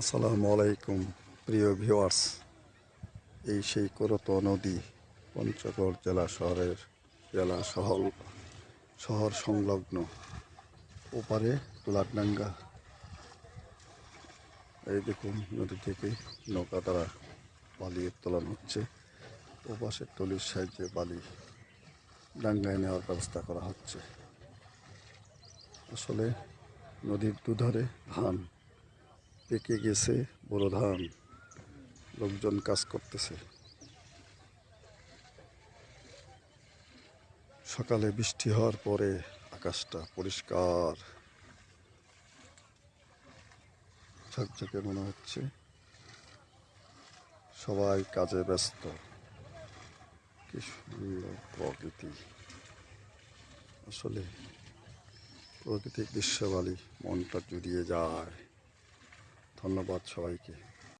আসসালামু আলাইকুম, প্রিয় ভিউয়ার্স। এই সেই করত নদী পঞ্চগড় জেলা শহরের জেলা শহর শহর সংলগ্ন। ওপারে লাডনাঙ্গা এই দেখুন নদী থেকে নৌকা দ্বারা বালি উত্তোলন হচ্ছে। ওপাশে টলির সাহায্যে বালি ডাঙ্গায় নেওয়ার ব্যবস্থা করা হচ্ছে। আসলে নদীর দুধারে ধান পেকে গেছে, বড় ধান। লোকজন কাজ করতেছে। সকালে বৃষ্টি হওয়ার পরে আকাশটা পরিষ্কার। ঝকঝকে মনে হচ্ছে। সবাই কাজে ব্যস্ত। কি সুন্দর প্রকৃতি। আসলে প্রকৃতিক দৃশ্যবালী মনটা জুড়িয়ে যায়। ধন্যবাদ সবাইকে।